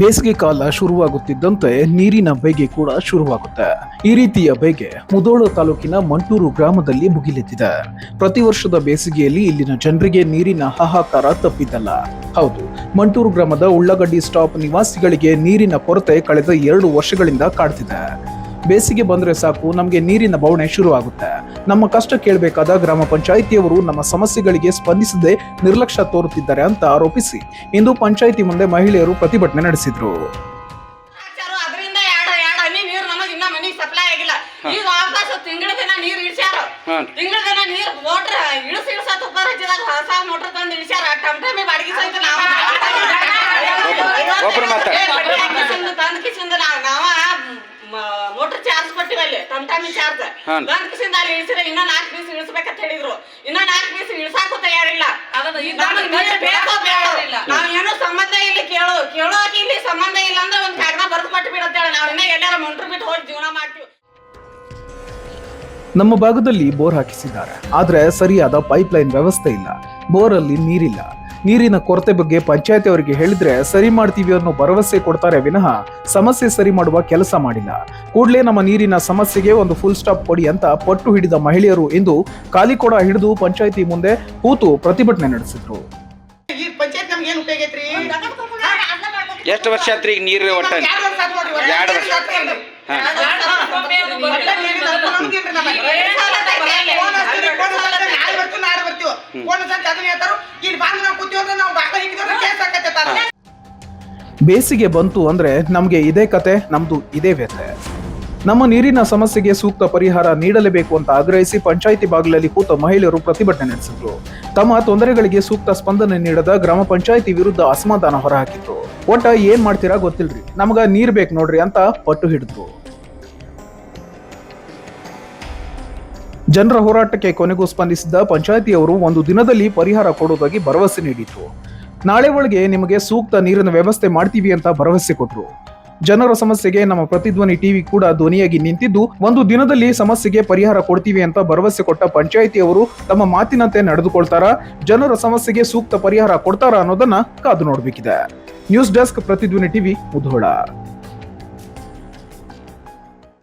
ಬೇಸಿಗೆ ಕಾಲ ಶುರುವಾಗುತ್ತಿದ್ದಂತೆ ನೀರಿನ ಬೈಗೆ ಕೂಡ ಶುರುವಾಗುತ್ತೆ. ಈ ರೀತಿಯ ಬೈಗೆ ಮುದೋಳು ತಾಲೂಕಿನ ಮಂಟೂರು ಗ್ರಾಮದಲ್ಲಿ ಮುಗಿಲೆದ್ದಿದೆ. ಪ್ರತಿ ವರ್ಷದ ಬೇಸಿಗೆಯಲ್ಲಿ ಇಲ್ಲಿನ ಜನರಿಗೆ ನೀರಿನ ಹಾಹಾಕಾರ ತಪ್ಪಿದ್ದಲ್ಲ ಹೌದು, ಮಂಟೂರು ಗ್ರಾಮದ ಉಳ್ಳಗಡ್ಡಿ ಸ್ಟಾಪ್ ನಿವಾಸಿಗಳಿಗೆ ನೀರಿನ ಕೊರತೆ ಕಳೆದ ಎರಡು ವರ್ಷಗಳಿಂದ ಕಾಡ್ತಿದೆ. ಬೇಸಿಗೆ ಬಂದ್ರೆ ಸಾಕು ನಮಗೆ ನೀರಿನ ಬವಣೆ ಶುರುವಾಗುತ್ತೆ. ನಮ್ಮ ಕಷ್ಟ ಕೇಳಬೇಕಾದ ಗ್ರಾಮ ಪಂಚಾಯಿತಿಯವರು ನಮ್ಮ ಸಮಸ್ಯೆಗಳಿಗೆ ಸ್ಪಂದಿಸದೆ ನಿರ್ಲಕ್ಷ್ಯ ತೋರುತ್ತಿದ್ದಾರೆ ಅಂತ ಆರೋಪಿಸಿ ಇಂದು ಪಂಚಾಯಿತಿ ಮುಂದೆ ಮಹಿಳೆಯರು ಪ್ರತಿಭಟನೆ ನಡೆಸಿದ್ರು. ಹಾಕ್ಸ್ಯಾರು, ಅದ್ರಿಂದ ಎರಡು ಎರಡು ನೀರು ನಮಗ್ ಇನ್ನ ಮನಿಗ್ ಸಪ್ಲೈ ಆಗಿಲ್ಲ. ಈಗ ವಾಪಸ್ ತಿಂಗಳ ದಿನ ನೀರ್ ಇಳ್ಸ್ಯಾರ. ತಿಂಗಳ ದಿನ ನೀರ್ ಮೋಟ್ರ್ ಇಳಿಸ್ ಇಳಿಸ ತುಪ್ಪ ಹಚ್ಚಿದಾಗ ಹೊಸ ಮೋಟ್ರ್ ತಂದು ಇಳಿಸ್ಯಾರ. ಟಮ್ ಟಮಿ ಬಾಡಿಗೆ ಸಹಿತ ನಾವು. ತಂದ ಕಿಸಿಂದ ನಾವ ಕೊಟ್ಟಿವಿ ವಿಚಾರದ. ಟಮ್ ಟಮಿ ಚಾರ್ಜ್ ಹಾಂ. ಕಿಸಿಂದ ಅಲ್ಲಿ ಇಳಿಸಿದ್ರೆ ಇನ್ನ ನಾಲ್ಕು ಪೀಸ್ ಇಳಿಸ್ಬೇಕಂತ ಹೇಳಿದ್ರು. ಇನ್ನ ನಾಲ್ಕು ಪೀಸ್ ಇಳಿಸಾಕು ತಯಾರಿಲ್ಲ. ನಮಗ್ ನೀರ್ ಬೇಕೋ ಬೇಡೋ? ನಾವ್ ಏನೋ ಸಂಬಂಧ ಇಲ್ಲ ಕೇಳು. ಕೇಳೋಕೆ ಇಲ್ಲಿ ಸಂಬಂಧ ಇಲ್ಲ ಅಂದ್ರೆ ಒಂದ್ ಕಾಗದ ಬರ್ದು ಕೊಟ್ಟು ಬಿಡತ್ತೇಳ ನಾವ್ ಇನ್ನ ಎಲ್ಲಾರ ಮುಂಟ್ರು ಬಿಟ್ಟು ಹೋಗಿ ಜೀವನ ಮಾಡ್ತೀವಿ. ನಮ್ಮ ಭಾಗದಲ್ಲಿ ಬೋರ್ ಹಾಕಿಸಿದ್ದಾರೆ. ಆದ್ರೆ ಸರಿಯಾದ ಪೈಪ್ ಲೈನ್ ವ್ಯವಸ್ಥೆ ಇಲ್ಲ. ಬೋರಲ್ಲಿ ನೀರಿಲ್ಲ. ನೀರಿನ ಕೊರತೆ ಬಗ್ಗೆ ಪಂಚಾಯತಿ ಅವರಿಗೆ ಹೇಳಿದ್ರೆ ಸರಿ ಮಾಡ್ತೀವಿ ಅನ್ನೋ ಭರವಸೆ ಕೊಡ್ತಾರೆ ವಿನಃ ಸಮಸ್ಯೆ ಸರಿ ಮಾಡುವ ಕೆಲಸ ಮಾಡಿಲ್ಲ. ಕೂಡಲೇ ನಮ್ಮ ನೀರಿನ ಸಮಸ್ಯೆಗೆ ಒಂದು ಫುಲ್ ಸ್ಟಾಪ್ ಕೊಡಿ ಅಂತ ಪಟ್ಟು ಹಿಡಿದ ಮಹಿಳೆಯರು ಇಂದು ಕಾಲಿಕೊಡ ಹಿಡಿದು ಪಂಚಾಯತಿ ಮುಂದೆ ಕೂತು ಪ್ರತಿಭಟನೆ ನಡೆಸಿದ್ರು. ಈ ಪಂಚಾಯತ್ ನಮ್ಗೆ ಏನು ಉಪಯೋಗ ಎಷ್ಟು ವರ್ಷ ಆತ್ರಿ ಈಗ ನೀರು ಒಟ್ಟ? ಎರಡು ವರ್ಷ ಆತ್ ಬೇಸಿಗೆ ಬಂತು ಅಂದ್ರೆ ನಮಗೆ ಇದೇ ಕತೆ, ನಮ್ದು ಇದೇ ವ್ಯಥೆ. ನಮ್ಮ ನೀರಿನ ಸಮಸ್ಯೆಗೆ ಸೂಕ್ತ ಪರಿಹಾರ ನೀಡಲೇಬೇಕು ಅಂತ ಆಗ್ರಹಿಸಿ ಪಂಚಾಯಿತಿ ಬಾಗಿಲಲ್ಲಿ ಕೂತ ಮಹಿಳೆಯರು ಪ್ರತಿಭಟನೆ ನಡೆಸಿದ್ರು. ತಮ್ಮ ತೊಂದರೆಗಳಿಗೆ ಸೂಕ್ತ ಸ್ಪಂದನೆ ನೀಡದ ಗ್ರಾಮ ಪಂಚಾಯಿತಿ ವಿರುದ್ಧ ಅಸಮಾಧಾನ ಹೊರಹಾಕಿತ್ತು ಒಟ್ಟ ಏನ್ ಮಾಡ್ತೀರಾ ಗೊತ್ತಿಲ್ರಿ. ನಮಗ ನೀರ್ ಬೇಕು ನೋಡ್ರಿ ಅಂತ ಪಟ್ಟು ಹಿಡಿದ್ರು. ಜನರ ಹೋರಾಟಕ್ಕೆ ಕೊನೆಗೂ ಸ್ಪಂದಿಸಿದ ಪಂಚಾಯಿತಿಯವರು ಒಂದು ದಿನದಲ್ಲಿ ಪರಿಹಾರ ಕೊಡುವುದಾಗಿ ಭರವಸೆ ನೀಡಿದ್ರು ನಾಳೆ ಒಳಗೆ ನಿಮಗೆ ಸೂಕ್ತ ನೀರಿನ ವ್ಯವಸ್ಥೆ ಮಾಡ್ತೀವಿ ಅಂತ ಭರವಸೆ ಕೊಟ್ಟರು ಜನರ ಸಮಸ್ಯೆಗೆ ನಮ್ಮ ಪ್ರತಿಧ್ವನಿ ಟಿವಿ ಕೂಡ ಧ್ವನಿಯಾಗಿ ನಿಂತಿದ್ದು, ಒಂದು ದಿನದಲ್ಲಿ ಸಮಸ್ಯೆಗೆ ಪರಿಹಾರ ಕೊಡ್ತೀವಿ ಅಂತ ಭರವಸೆ ಕೊಟ್ಟ ಪಂಚಾಯಿತಿಯವರು ತಮ್ಮ ಮಾತಿನಂತೆ ನಡೆದುಕೊಳ್ತಾರ, ಜನರ ಸಮಸ್ಯೆಗೆ ಸೂಕ್ತ ಪರಿಹಾರ ಕೊಡ್ತಾರಾ ಅನ್ನೋದನ್ನ ಕಾದು ನೋಡಬೇಕಿದೆ. News desk Prathidhwani TV Mudhol.